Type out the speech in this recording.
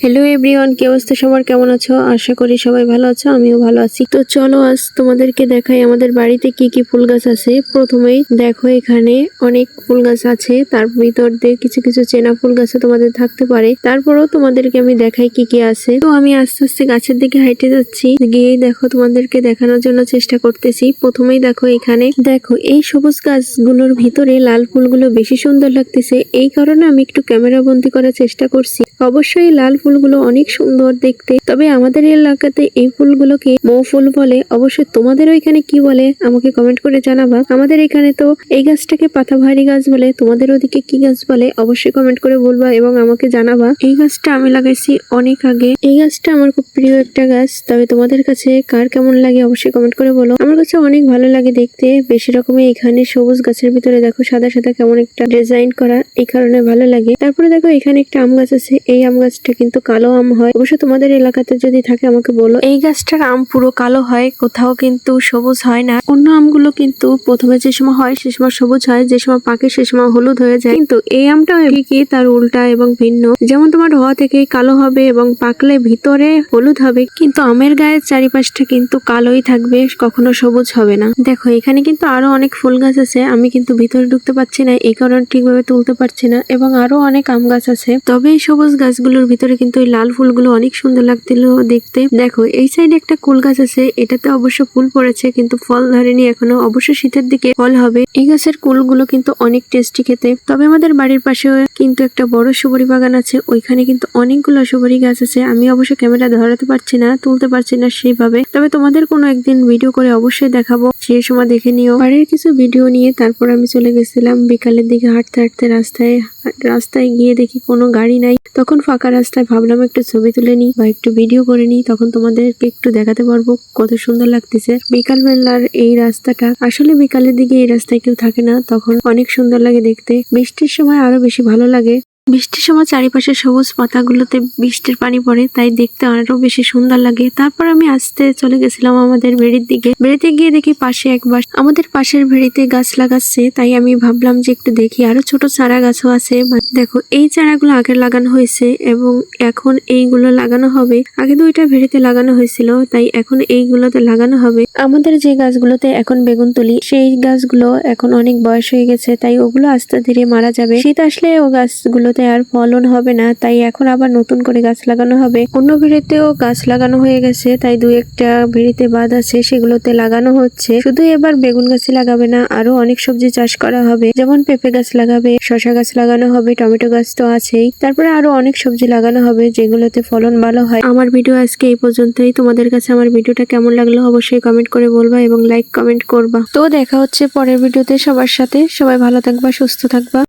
Hello everyone কি অবস্থা সবার? কেমন আছো? আশা করি সবাই ভালো আছো, আমিও ভালো আছি। তো চলো আজ তোমাদেরকে দেখাই আমাদের বাড়িতে কি কি ফুল গাছ আছে। প্রথমেই দেখো এখানে অনেক ফুল গাছ আছে, তার ভিতর দিয়ে কিছু কিছু চেনা ফুল গাছে তোমাদের থাকতে পারে। তারপরেও তোমাদেরকে আমি দেখাই কি কি আছে। তো আমি আস্তে আস্তে গাছের দিকে হাইটে যাচ্ছি গিয়ে দেখো তোমাদেরকে দেখানোর জন্য চেষ্টা করতেছি। প্রথমেই দেখো এখানে, দেখো এই সবুজ গাছগুলোর ভিতরে লাল ফুলগুলো বেশি সুন্দর লাগতেছে। এই কারণে আমি একটু ক্যামেরা বন্দি করার চেষ্টা করছি। অবশ্যই লাল ফুলগুলো অনেক সুন্দর দেখতে। তবে আমাদের এলাকাতে এই ফুলগুলোকে মৌ ফুল বলে। অবশ্যই তোমাদের ওইখানে কি বলে? আমাকে কমেন্ট করে জানাবা। আমাদের এখানে তো এই গাছটাকে পাতাভারী গাছ বলে। তোমাদের ওদিকে কি গাছ বলে? অবশ্যই কমেন্ট করে বলবা এবং আমাকে জানাবা। এই গাছটা আমি লাগাইছি অনেক আগে। এই গাছটা আমার খুব প্রিয় একটা গাছ। তবে তোমাদের কাছে কার কেমন লাগে অবশ্যই কমেন্ট করে বলো। আমার কাছে অনেক ভালো লাগে দেখতে। বেশি রকমের এখানে সবুজ গাছের ভিতরে দেখো সাদা সাদা কেমন একটা ডিজাইন করা। এই কারণে ভালো লাগে। তারপরে দেখো এখানে একটা আম গাছ আছে। এই আম গাছটা কিন্তু কালো আম হয়। অবশ্য তোমাদের এলাকাতে যদি থাকে, আমাকে বলো। এই গাছটার আম পুরো কালো হয়, কোথাও কিন্তু সবুজ হয় না। অন্য আমগুলো কিন্তু প্রথমে যে সময় হয়, সে সময় সবুজ হয়, যে সময় পাকে, সে সময় হলুদ হয়ে যায়। কিন্তু এই আমটা কি তার উল্টা এবং ভিন্ন। যেমন তোমার হওয়া থেকে কালো হবে এবং পাকলে ভিতরে হলুদ হবে, কিন্তু আমের গায়ের চারিপাশটা কিন্তু কালোই থাকবে, কখনো সবুজ হবে না। দেখো, এখানে কিন্তু আরও অনেক ফুল গাছ আছে, আমি কিন্তু ভিতরে ঢুকতে পারছি না, এই কারণে ঠিকভাবে তুলতে পারছি না, এবং আরও অনেক আম গাছ আছে। তবে এই সবুজ গাছগুলোর ভিতরে কিন্তু এই লাল ফুলগুলো অনেক সুন্দর লাগছিল দেখতে। দেখো, এই সাইডে একটা কুল গাছ আছে, এটাতে অবশ্য ফুল পড়েছে, কিন্তু ফল ধরেনি, এখনও অবশ্য শীতের দিকে ফল হবে। এই গাছের কুলগুলো কিন্তু অনেক টেস্টি খেতে। তবে আমাদের বাড়ির পাশে কিন্তু একটা বড় সুপারি বাগান আছে, ওইখানে কিন্তু অনেকগুলো সুপারি গাছ আছে। আমি অবশ্য ক্যামেরা ধরাতে পারছি না, তুলতে পারছি না সেইভাবে। তবে তোমাদের কোনো একদিন ভিডিও করে অবশ্যই দেখাবো সেই সময় দেখে নিও। বাড়ির কিছু ভিডিও নিয়ে তারপর আমি চলে গেছিলাম বিকালের দিকে হাঁটতে হাঁটতে রাস্তায় রাস্তায় গিয়ে দেখি কোনো গাড়ি নাই। তখন ফাঁকা রাস্তায় ভাবলাম একটু ছবি তুলে নিই বা একটু ভিডিও করে নিই, তখন তোমাদেরকে একটু দেখাতে পারব কত সুন্দর লাগতেছে। বিকাল বেলার এই রাস্তাটা, আসলে বিকালের দিকে এই রাস্তায় কেউ থাকে না, তখন অনেক সুন্দর লাগে দেখতে। বৃষ্টির সময় আরও বেশি ভালো লাগে। বৃষ্টির সময় চারিপাশে সবুজ পাতাগুলোতে বৃষ্টির পানি পড়ে, তাই দেখতে আরও বেশি সুন্দর লাগে। তারপর আমি আসতে চলে গেছিলাম আমাদের ভেড়ির দিকে। বেড়িতে গিয়ে দেখি পাশে একবার আমাদের পাশের ভেড়িতে গাছ লাগাচ্ছে, তাই আমি ভাবলাম যে একটু দেখি। আরও ছোট চারা গাছও আছে। মানে দেখো, এই চারাগুলো আগে লাগানো হয়েছে এবং এখন এইগুলো লাগানো হবে। আগে দুইটা ভেড়িতে লাগানো হয়েছিল, তাই এখন এইগুলোতে লাগানো হবে। আমাদের যে গাছগুলোতে এখন বেগুন তুলি, সেই গাছগুলো এখন অনেক বয়স হয়ে গেছে, তাই ওগুলো আস্তে ধীরে মারা যাবে। শীত আসলে ও গাছগুলোতে আর ফলন হবে না, তাই এখন আবার নতুন করে গাছ লাগানো হবে। অন্য ভেড়িতেও গাছ লাগানো হয়ে গেছে, তাই দু একটা ভেড়িতে বাদ আছে, সেগুলোতে লাগানো হচ্ছে। শুধু এবার বেগুন গাছে লাগাবে না আরও অনেক সবজি চাষ করা হবে, যেমন পেঁপে গাছ লাগাবে শশা গাছ লাগানো হবে, টমেটো গাছ তো আছেই। তারপরে আরও অনেক সবজি লাগানো হবে, যেগুলোতে ফলন ভালো হয়। আমার ভিডিও আজকে এই পর্যন্তই। তোমাদের কাছে আমার ভিডিওটা কেমন লাগল অবশ্যই কমেন্ট করে বলবা এবং লাইক কমেন্ট করবা। তো দেখা হচ্ছে পরের ভিডিওতে সবার সাথে। সবাই ভালো থাকবা, সুস্থ থাকবা।